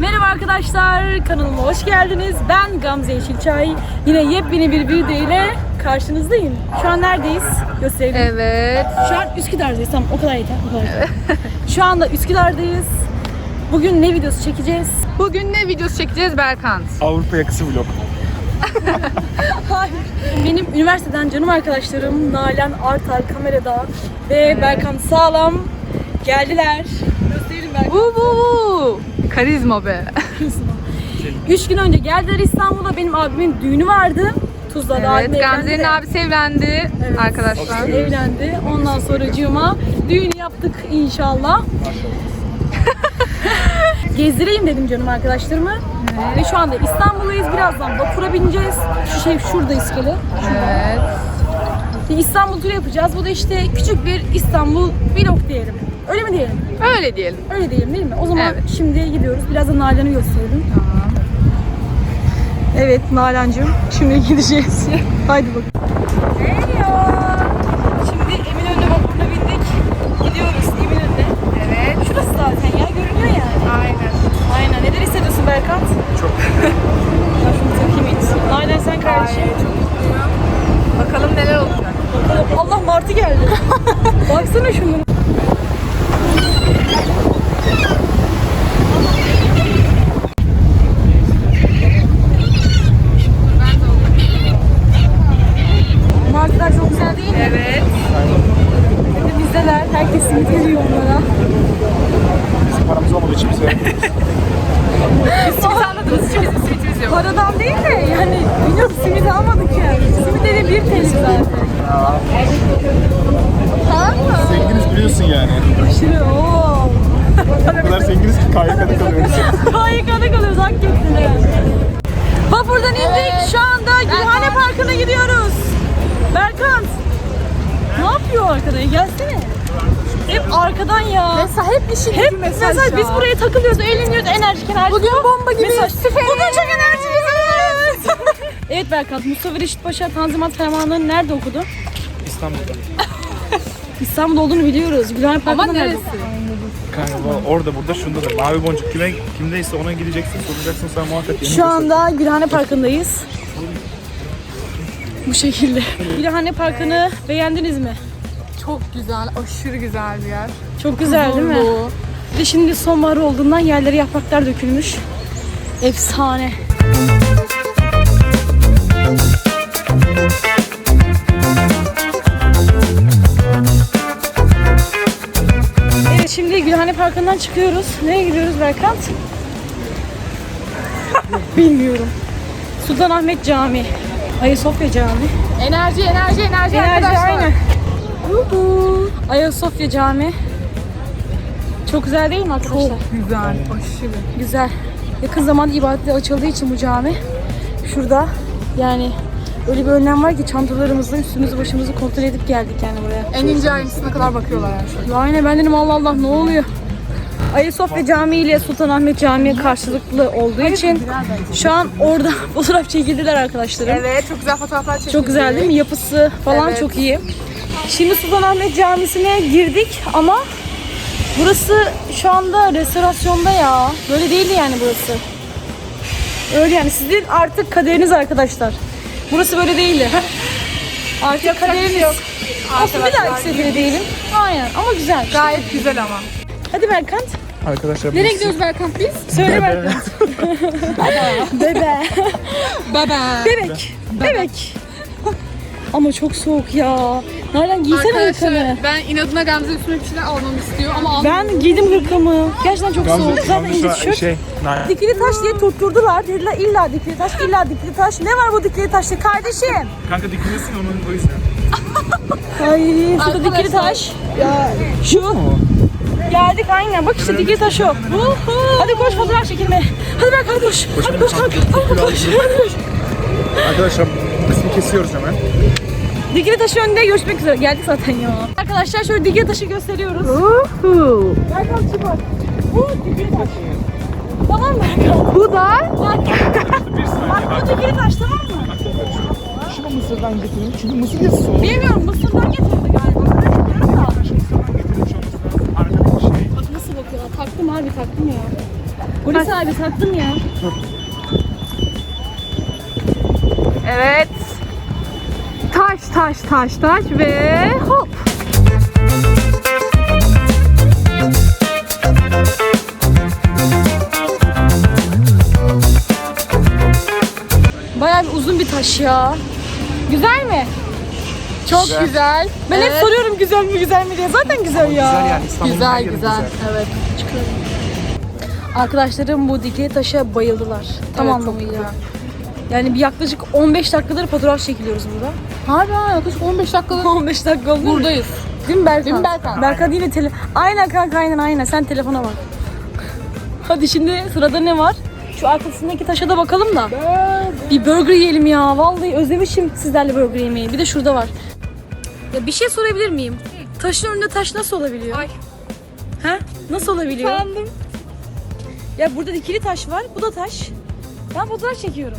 merhaba arkadaşlar. Kanalıma hoş geldiniz. Ben Gamze Yeşilçay. Yine yepyeni bir video ile karşınızdayım. Şu an neredeyiz? Gösterelim. Evet. Şu an Üsküdar'dayız. Tamam o kadar yeter. O kadar yeter. Şu anda Üsküdar'dayız. Bugün ne videosu çekeceğiz? Bugün ne videosu çekeceğiz Berkant? Avrupa yakası vlog. Hayır. Benim üniversiteden canım arkadaşlarım Nalan Artar kamerada ve Berkan Sağlam geldiler. Vuu vuu. Karizma be. Üç gün önce geldiler İstanbul'a. Benim abimin düğünü vardı. Tuzla'da Evet, Gamze'nin abisi evlendi Evet. arkadaşlar. evlendi. Ondan sonra cığıma düğün yaptık inşallah. Gezdireyim dedim canım arkadaşlarımı. Ve şu anda İstanbul'dayız. Birazdan vapura bineceğiz. Şu şey şurada iskele. Evet. İstanbul turu yapacağız. Bu da işte küçük bir İstanbul vlog diyelim. Öyle mi diyelim? Öyle diyelim. Öyle diyelim değil mi? O zaman Evet. şimdi gidiyoruz. Biraz da Nalan'ı gösterelim. Evet Nalan'cığım. Şimdi gideceğiz. Haydi bakalım. Şimdi Eminönü vapuruna bindik. Gidiyoruz Eminönü'ne. Evet. Şurası zaten ya görünüyor ya. Aynen. Aynen. Neler hissediyorsun Berkant? Çok. Ben şunu takayım hiç. Nalan sen kardeşim. Bakalım neler olacak. Bakalım. Allah Martı geldi. Baksana şunu. Martılar çok güzel değil mi? Evet. Bizdeler. Herkes simit veriyor onlara. Bizim paramız olmadığı için bize Biz simit anladığımız için bizim simitimiz yok. Paradan değil de yani biliyorsun simit almadık yani. Simit de bir TL zaten. zenginiz biliyorsun yani. Aşırı ooo. O kadar zenginiz ki KYK'da kalıyoruz. Harikada kalıyoruz hak gettiler. Vapurdan indik. Şu anda Gülhane Parkı'na gidiyoruz. Berkant. Ne yapıyor arkada? Gelsene. Hep arkadan ya. Mesela hep bir şey Hep mesaj, biz buraya takılıyoruz, eğleniyoruz, enerjik enerjik. Bugün bomba gibi. Mesaj. Süper. Bugün çok enerjimiz. evet Berkant, Mustafa Reşit Paşa Tanzimat Fermanı'nı nerede okudu? İstanbul'da. İstanbul'da olduğunu biliyoruz. Gülhane Parkı'nda nerede neresi? okudu? Kanka orada burada şunda da mavi boncuk kime kimdeyse ona gideceksin soracaksın sen muhakkak Şu anda Gülhane Parkı'ndayız. Bu şekilde. Gülhane Parkı'nı beğendiniz mi? Çok güzel, aşırı güzel bir yer. Çok güzel değil mi? Huzurlu. Bir de şimdi sonbahar olduğundan yerlere yapraklar dökülmüş. Efsane. Gülhane Parkı'ndan çıkıyoruz. Nereye gidiyoruz Berkant? Bilmiyorum. Sultanahmet Camii. Ayasofya Camii. Enerji, enerji, enerji, Enerji arkadaşlar. aynen. Uhu. Ayasofya Camii. Çok güzel değil mi arkadaşlar? Çok güzel, aşırı. Güzel. Yakın zamanda ibadete açıldığı için bu cami. Şurada yani öyle bir önlem var ki çantalarımızla üstümüzü başımızı kontrol edip geldik yani buraya. En ince ayrıntısına kadar bakıyorlar her şey. Aynen ben dedim Allah Allah ne oluyor? Ayasofya Camii ile Sultanahmet Camii karşılıklı olduğu için şu an orada fotoğraf çekildiler arkadaşlarım. Evet, çok güzel fotoğraflar çekildi. Çok güzel değil mi? Yapısı falan Evet. çok iyi. Şimdi Sultanahmet Camisi'ne girdik ama burası şu anda restorasyonda ya. Böyle değildi yani burası. Öyle yani sizin artık kaderiniz arkadaşlar. Burası böyle değildi. Artık yok. Olsun bir dahaki sefere değilim. Aynen ama güzel. Gayet güzel ama. Hadi Berkant. Arkadaşlar Nereye gidiyoruz Berkant biz? Söyle Berkant. Bebe. Bebe. Bebek. Bebek. Ama çok soğuk ya. Nereden giysene hırkanı. Arkadaşlar ben inadına Gamze üstüme bir şeyler almamı istiyor ama almıyorum. Ben giydim hırkamı. Gerçekten çok soğuk. Gamze, Zaten Gamze ince tişört. şey, Dikili taş diye tutturdular. Dediler illa dikili taş, illa dikili taş. Ne var bu dikili taşta kardeşim? kanka dikiliyorsun onun o yüzden. Ay şurada dikili taş. Ya şu. Geldik aynen. Bak işte dikili taş o. Hadi koş fotoğraf çekilme. Hadi ben koş. Hadi koş kanka. Hadi koş. Hadi koş. Arkadaşlar kısmı kesiyoruz hemen. Dikili taşı önünde görüşmek üzere. Geldik zaten ya. Arkadaşlar şöyle dikili taşı gösteriyoruz. Berkan şu bak. Bu dikili taş. Tamam mı Berkan? Bu da Bak. Bak bu dikili taş tamam mı? Şunu Mısır'dan getirin. Çünkü Mısır yazısı olur. Bilmiyorum Mısır'dan getirdi galiba. Ben da. Mısır'dan getirmiş olması lazım. Arkadaki şey. Bak nasıl bakıyorlar. Taktım harbi taktım ya. Polis abi sattın ya. Evet. Taş taş taş taş ve hop. Bayağı bir uzun bir taş ya. Güzel mi? Çok Güzel. güzel. Ben hep Evet. soruyorum güzel mi güzel mi diye. Zaten güzel ya. Güzel yani İstanbul'un Güzel yeri güzel. Evet. Arkadaşlarım bu dikey taşa bayıldılar. Tam Evet, anlamıyla. Yani bir yaklaşık 15 dakikadır fotoğraf çekiliyoruz burada. Harbi ha yaklaşık 15 dakikadır 15 dakika oldu. buradayız. Değil mi Berkan? Değil mi Berkan? Berkan yine tele... Aynen kanka aynen aynen. Sen telefona bak. Hadi şimdi sırada ne var? Şu arkasındaki taşa da bakalım da. Bir burger yiyelim ya. Vallahi özlemişim sizlerle burger yemeyi. Bir de şurada var. Ya bir şey sorabilir miyim? Taşın önünde taş nasıl olabiliyor? Ay. He? Nasıl olabiliyor? Sandım. Ya burada dikili taş var. Bu da taş. Ben fotoğraf çekiyorum.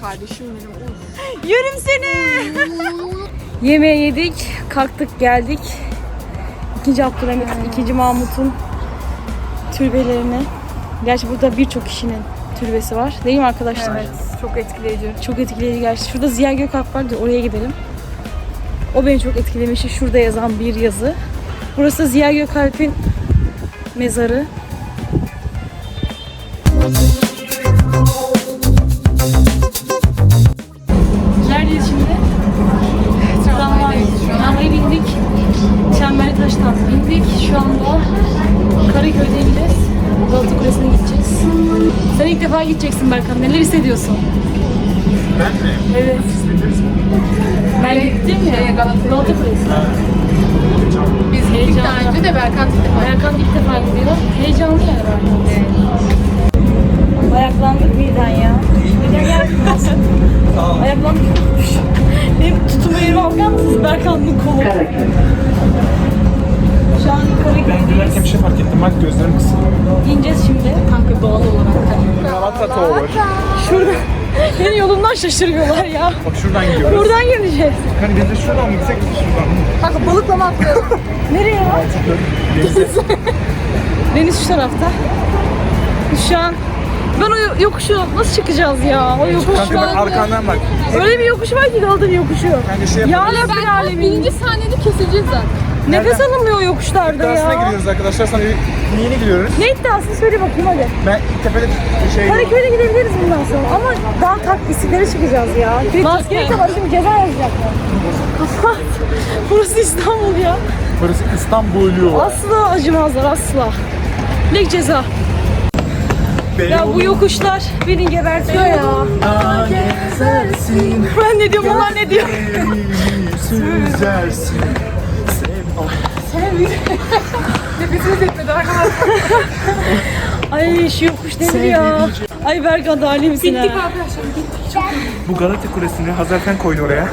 Kardeşim benim. Of. Yerim seni. Yemeği yedik, kalktık geldik. İkinci Abdülhamit, ikinci Mahmut'un türbelerine. Gerçi burada birçok kişinin türbesi var. Değil mi arkadaşlar? Evet. Çok etkileyici. Çok etkileyici gerçi. Şurada Ziya Gökalp var diyor. Oraya gidelim. O beni çok etkilemişti. Şurada yazan bir yazı. Burası Ziya Gökalp'in mezarı. Çemberli Taş'tan bindik. Şu anda Karaköy'deyiz. Galata Kulesi'ne gideceğiz. Sen ilk defa gideceksin Berkan. Neler hissediyorsun? Ben mi? Evet. Ben gittim ya. Şeye, Galata'ya. Galata Kulesi. Biz gittik daha önce de Berkan gitti. Berkan ilk defa gidiyor. Heyecanlı yani Berkan. Ayaklandık birden ya. Neden yapmıyorsun? Ayaklandık. Benim tutumu yerime bakar mısınız? Berkan'ın kolu. Şu an Ben Karaköy'deyiz. bir şey fark ettim. Bak gözlerim kısıldı. İneceğiz şimdi. Kanka doğal olarak. Galata Tower. Şurada. Beni yolumdan şaşırıyorlar ya. Bak şuradan gidiyoruz. Buradan gideceğiz. Hani biz de şuradan mı gitsek şuradan mı? Kanka balıklama atlayalım. Nereye ya? Denize. Deniz şu tarafta. Şu an ben o yokuşu nasıl çıkacağız ya? O yokuş. Kanka ben arkandan bak. Öyle bir yokuş var ki Galata bir yokuşu. Kanka şey Ya yapalım. Berkan alemin. birinci saniyede kesileceğiz zaten. Nefes alınmıyor yokuşlarda İddiasına ya. giriyoruz arkadaşlar. Sana bir neyine gidiyoruz? Ne iddiasını söyle bakayım hadi. Ben tepede şey... Karaköy'e gidebiliriz bundan sonra ama daha takvislere çıkacağız ya. Maskeli de var şimdi ceza yazacaklar. Burası İstanbul ya. Burası İstanbul. Asla acımazlar asla. Ne ceza? Ya bu yokuşlar beni gebertiyor ya. gezersin. Ben ne diyorum onlar ne diyor? Süzersin. Nefesimiz etmedi arkadaşlar. Ay şu yokuş nedir ya? Ay Berkan da ha? Gittik arkadaşlar gittik. Bu Galata Kulesi'ni Hazarfen koydu oraya.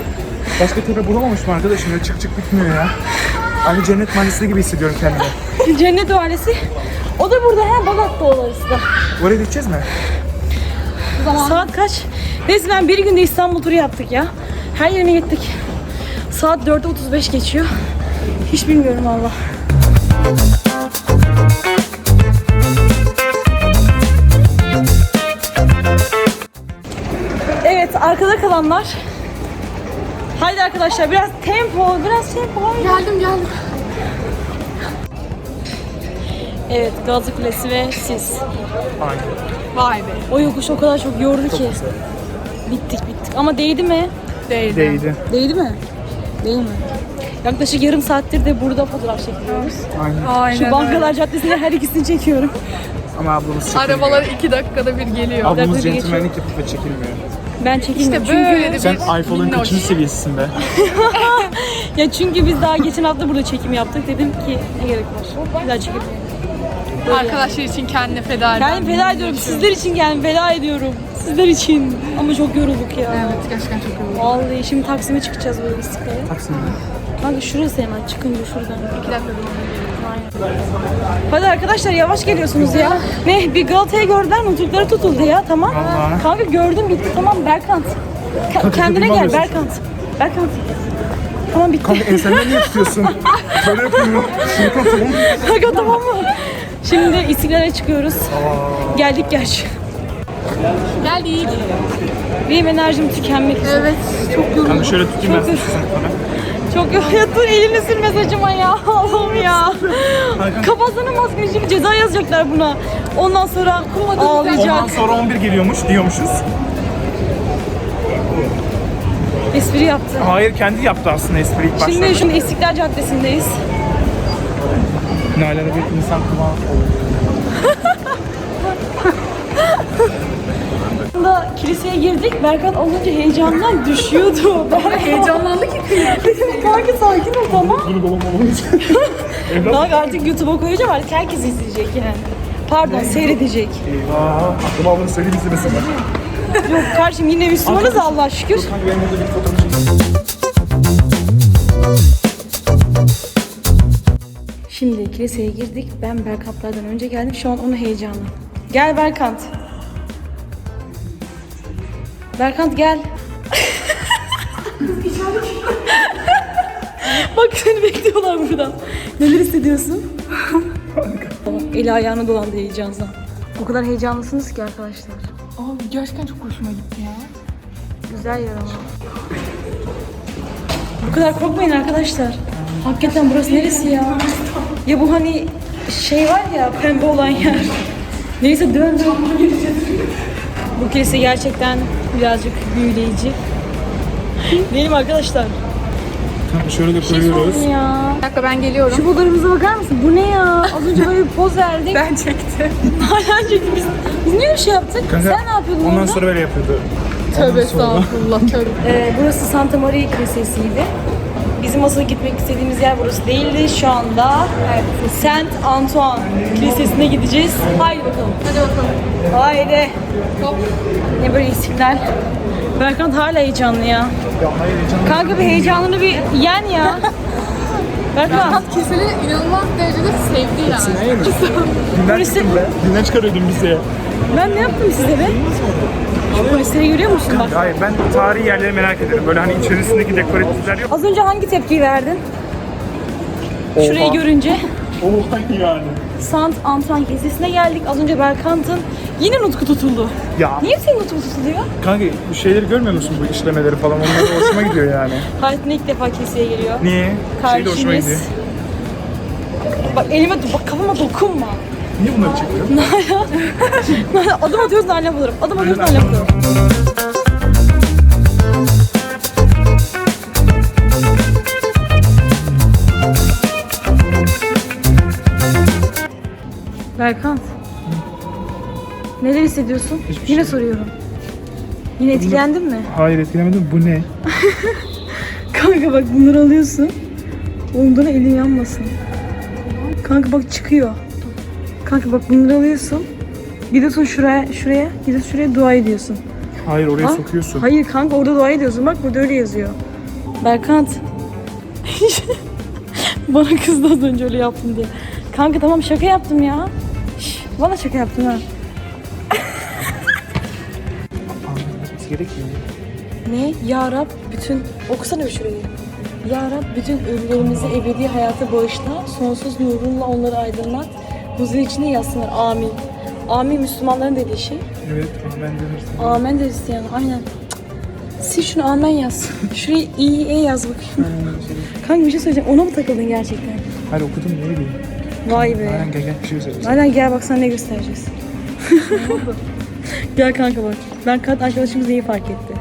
Başka tepe bulamamış mı arkadaşım? Ya çık çık bitmiyor ya. Aynı cennet mahallesi gibi hissediyorum kendimi. Cennet Valisi. O da burada ha Balat'ta orası da. Oraya gideceğiz mi? Saat kaç? Neyse ben bir günde İstanbul turu yaptık ya. Her yerine gittik. Saat 4'e 35 geçiyor. Hiç bilmiyorum valla. Evet arkada kalanlar. Haydi arkadaşlar biraz tempo, biraz tempo. haydi. Geldim geldim. Evet Gazi Kulesi ve siz. Aynen. Vay be. O yokuş o kadar çok yordu ki. Bittik bittik. Ama değdi mi? Değdi. Değdi. Değdi mi? Değil mi? Yaklaşık yarım saattir de burada fotoğraf çekiyoruz. Aynen. Aynen Şu Bankalar Caddesi'nde her ikisini çekiyorum. Ama ablamız çekilmiyor. Arabalar iki dakikada bir geliyor. Ablamız dakika centilmenlik yapıp da çekilmiyor. Ben çekilmiyorum. İşte böyle çünkü, Sen bir iPhone'un minnoş. kaçıncı seviyesisin be? ya çünkü biz daha geçen hafta burada çekim yaptık. Dedim ki ne gerek var? Bir daha çekelim. Arkadaşlar için kendine feda eden. Kendimi feda ediyorum. Sizler için kendimi feda ediyorum. Sizler için. Ama çok yorulduk ya. Evet gerçekten çok yoruldum. Vallahi şimdi Taksim'e çıkacağız böyle İstiklal'e. Taksim'de. Kanka şurası hemen çıkınca şuradan. İki dakika sonra Hadi arkadaşlar yavaş geliyorsunuz ya. Ne bir Galata'yı gördüler mi? Türkleri tutuldu ya tamam. Vallahi. Kanka gördüm bitti tamam Berkant. Ka- Kanka, kendine gel. Berkant. Berkant. Tamam bitti. Kanka ensenden niye tutuyorsun? Böyle yapıyorum. Şunu kapatalım. Kanka tamam mı? Şimdi İstiklal'e çıkıyoruz. Geldik gerçi. Geldik. Benim enerjim tükenmek üzere. Evet. Çok yoruldum. Kanka şöyle tutayım ben Çok sana. Çok ya dur elini sürme saçıma ya. Allah'ım ya. Kapatsana maskeyi şimdi ceza yazacaklar buna. Ondan sonra ağlayacak. Ondan sonra 11 geliyormuş diyormuşuz. Espri yaptı. Hayır kendi yaptı aslında espri ilk başta. Şimdi şimdi İstiklal Caddesi'ndeyiz. Nalan'a bir insan kulağı Da kiliseye girdik. Berkan önce heyecandan düşüyordu. Ben Heyecanlandı ki Dedim kanka sakin ol tamam. Bunu babam olamayacak. Kanka artık YouTube'a koyacağım artık herkes izleyecek yani. Pardon seyredecek. Eyvah. Aklıma bunu söyleyeyim izlemesinler. Yok kardeşim yine Müslümanız Allah şükür. Kanka benim burada bir fotoğraf çekeyim. Şimdi kiliseye girdik. Ben Berkantlardan önce geldim. Şu an onu heyecanlı. Gel Berkant. Berkant gel. Bak seni bekliyorlar burada. Neler hissediyorsun? Eli ayağına dolandı heyecandan. O kadar heyecanlısınız ki arkadaşlar. Abi gerçekten çok hoşuma gitti ya. Güzel yer ama. Bu kadar korkmayın arkadaşlar. Hakikaten burası neresi ya? Ya bu hani şey var ya pembe olan yer. Neyse dön dön. Bu kilise gerçekten birazcık büyüleyici. Değil mi arkadaşlar? Kanka şöyle de Şey koyuyoruz. sordum ya. Bir dakika ben geliyorum. Şu fotoğrafımıza bakar mısın? Bu ne ya? Az önce böyle bir poz verdik. Ben çektim. Hala çektik biz. Biz niye bir şey yaptık? Kanka, Sen ne yapıyordun Ondan orada? sonra böyle yapıyordu. Tövbe estağfurullah tövbe. Ee, burası Santa Maria Kilisesi'ydi. Bizim asıl gitmek istediğimiz yer burası değildi. Şu anda Saint Antoine Kilisesi'ne gideceğiz. Haydi bakalım. Hadi bakalım. Haydi. Hop. Ne böyle istiklal. Berkant hala heyecanlı ya. Ya hayır canım. Kanka bir heyecanını bir yen ya. Berkant. Kat keseli inanılmaz derecede sevdi yani. Dinden Polisi- çıktım be. Dinden çıkarıyordun bizi. Ben ne yaptım size be? Şu polisleri görüyor musun bak. Hayır ben tarihi yerleri merak ederim. Böyle hani içerisindeki dekoratifler yok. Az önce hangi tepkiyi verdin? Şurayı Oha. görünce. Oha yani. Sant Antoine Kilisesi'ne geldik. Az önce Berkant'ın yine nutku tutuldu. Ya Niye senin nutku tutuluyor? kanka bu şeyleri görmüyor musun bu işlemeleri falan? Onlar hoşuma gidiyor yani. Hayatında ilk defa kiliseye geliyor. Niye? Şey de hoşuma gidiyor. Bak elime, bak kafama dokunma. Niye bunları çekiyor? adım atıyoruz naline bulurum. Adım atıyoruz naline bulurum. Berkant. Neler hissediyorsun? Hiçbir Yine şey. soruyorum. Yine etkilendin mi? Hayır etkilemedim. Bu ne? Kanka bak bunları alıyorsun. Ondan elin yanmasın. Kanka bak çıkıyor. Kanka bak bunları alıyorsun. Gidiyorsun şuraya, şuraya, gidiyorsun şuraya dua ediyorsun. Hayır oraya Ha? sokuyorsun. Hayır kanka orada dua ediyorsun. Bak burada öyle yazıyor. Berkant. Bana kızdı az önce öyle yaptım diye. Kanka tamam şaka yaptım ya. Şş, bana şaka yaptın ha. Anlatması gerekmiyor. Ne? Ya Rab bütün... Okusana bir şurayı. Ya Rab bütün ölülerimizi ebedi hayata bağışla. Sonsuz nurunla onları aydınlat. Huzur içinde yazsınlar. Amin. Amin Müslümanların dediği şey. Evet ben denirsin. Amen deriz yani. Aynen. Sil şunu amen yaz. Şuraya iyi iyi yaz bakayım. Kanka bir şey söyleyeceğim. Ona mı takıldın gerçekten? Hayır okudum ne bileyim. Vay be. Aynen gel gel bir şey söyleyeceğim. Aynen gel bak sana ne göstereceğiz. gel kanka bak. Ben kat arkadaşımız neyi fark etti?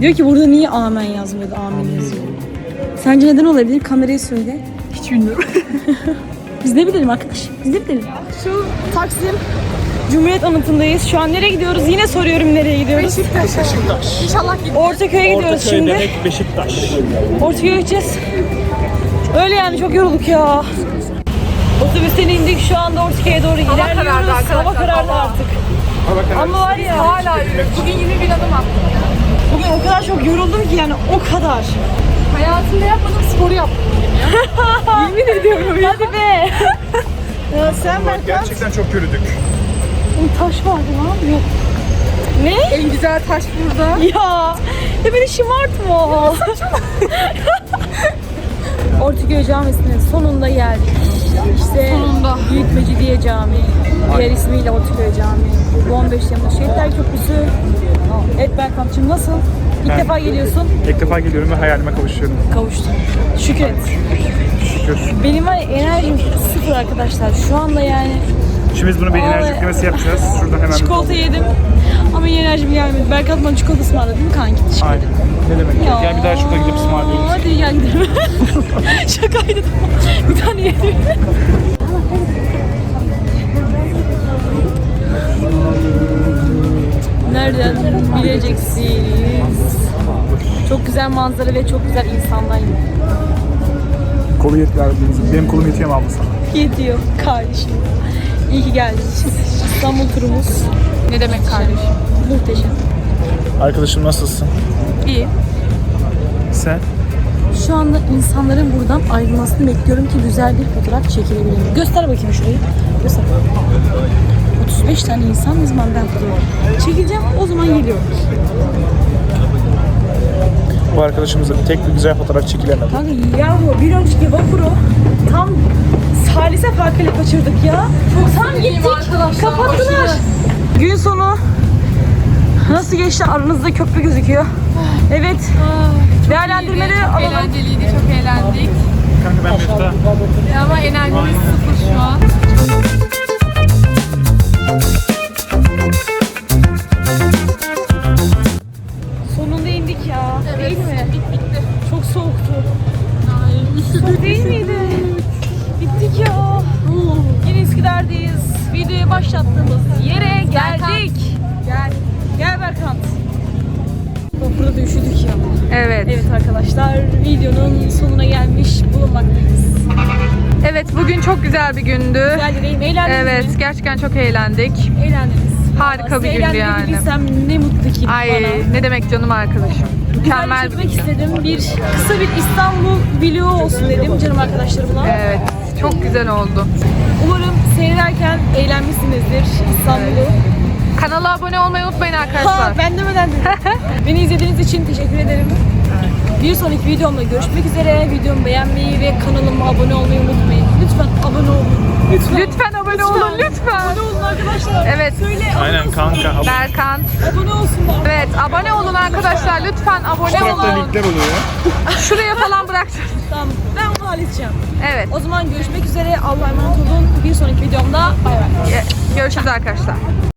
Diyor ki burada niye amen yazmıyordu amin yazıyor. Sence neden olabilir? Kamerayı söyle. Hiç bilmiyorum. Biz ne bilelim arkadaş? Biz ne bilelim? Şu Taksim Cumhuriyet Anıtı'ndayız. Şu an nereye gidiyoruz? Yine soruyorum nereye gidiyoruz. Beşiktaş. Beşiktaş. İnşallah gidiyor. Ortaköy'e gidiyoruz Ortaköy şimdi. demek Beşiktaş. Ortaköy'e gideceğiz. Öyle yani çok yorulduk ya. Otobüsten indik şu anda Ortaköy'e doğru ilerliyoruz. karardı arkadaşlar, Hava karardı hava. artık. Ama var ya Hala yürüyoruz. Bugün 20 bin adım attım. bugün o kadar çok yoruldum ki yani o kadar. Hayatımda yapmadığım sporu yaptım bugün ya. Yemin ediyorum ya. Hadi be. ya sen Bak Berkan. gerçekten çok yürüdük. Taş vardı lan. Yok. Ne? en güzel taş burada. Ya, ya beni şımartma. Ortaköy Camisi'nin sonunda geldik. İşte Sonunda. Büyük Mecidiye Camii, diğer ismiyle Ortaköy Camii, bu 15 Temmuz Şehitler Köprüsü. Evet Berkamp'cığım nasıl? İlk Ben- defa geliyorsun. İlk defa geliyorum ve hayalime kavuşuyorum. Kavuştun. Şükür et. Şükür. Benim var ya enerjim sıfır arkadaşlar. Şu anda yani Şimdi biz bunu bir enerji yüklemesi yapacağız. Şuradan hemen. çikolata yedim. Ama enerjim gelmedi. Berkat bana çikolata ısmarladı değil mi kanki? Aynen. Ne demek ya? Gel bir daha şurada gidip ısmarlayalım. Hadi gel gidelim. Şakaydı. bir tane yedim. Nereden bileceksiniz? Çok güzel manzara ve çok güzel insanlar Kolu yetiyor. Benim kolum yetiyor mu abla sana? yetiyor kardeşim. İyi ki geldiniz. İstanbul turumuz Ne demek kardeşim? muhteşem. Arkadaşım nasılsın? İyi. Sen? Şu anda insanların buradan ayrılmasını bekliyorum ki güzel bir fotoğraf çekilebilirim. Göster bakayım şurayı. Göster. 35 tane insan biz ben fotoğraf. Çekileceğim o zaman geliyorum. Bu arkadaşımızla bir tek bir güzel fotoğraf çekilemedi. Kanka yahu bir önceki vapuru tam salise farkıyla kaçırdık ya. tam gittik kapattılar. Gün sonu nasıl geçti aranızda köprü gözüküyor. Evet. Değerlendirmeleri alalım. Eğlenceliydi, çok eğlendik. Kanka ben Mefta. Ama enerjimiz sıfır şu an. Sonunda indik ya. Evet, Değil mi? Bitti, bitti. Çok soğuktu. Değil miydi? Bittik ya. Yine Üsküdar'dayız. Videoya başlattığımız yere geldik. Gel. Gel Berkant. Burada da üşüdük ya. Evet. Evet arkadaşlar videonun sonuna gelmiş bulunmaktayız. Evet, bugün çok güzel bir gündü. Güzel deneyim. Eğlendiniz Evet, mi? gerçekten çok eğlendik. Eğlendiniz. Harika bir gündü yani. eğlendirebilirsem ne mutlu ki Ay, bana. ne demek canım arkadaşım. Mükemmel bir Mükemmel gündü. istedim. Bir kısa bir İstanbul vlogu olsun dedim canım arkadaşlarımla. Evet, çok güzel oldu. Umarım seyrederken eğlenmişsinizdir İstanbul'u. Kanala abone olmayı unutmayın Ha, arkadaşlar. ben demeden dedim. Beni izlediğiniz için teşekkür ederim. Bir sonraki videomda görüşmek üzere. Videomu beğenmeyi ve kanalıma abone olmayı unutmayın. Lütfen abone olun. Lütfen. Lütfen abone olun, lütfen. Abone olun arkadaşlar. Evet. Söyle abone Aynen olsunlar. kanka. Berkan. Abone olsunlar. Evet, abone olun arkadaşlar. Lütfen abone Fotoğrafta olun. linkler oluyor ya. Şuraya falan bırakacağım. Tamam. Ben onu halledeceğim. Evet. O zaman görüşmek üzere. Allah'a emanet olun. Bir sonraki videomda bay bay. Görüşürüz arkadaşlar.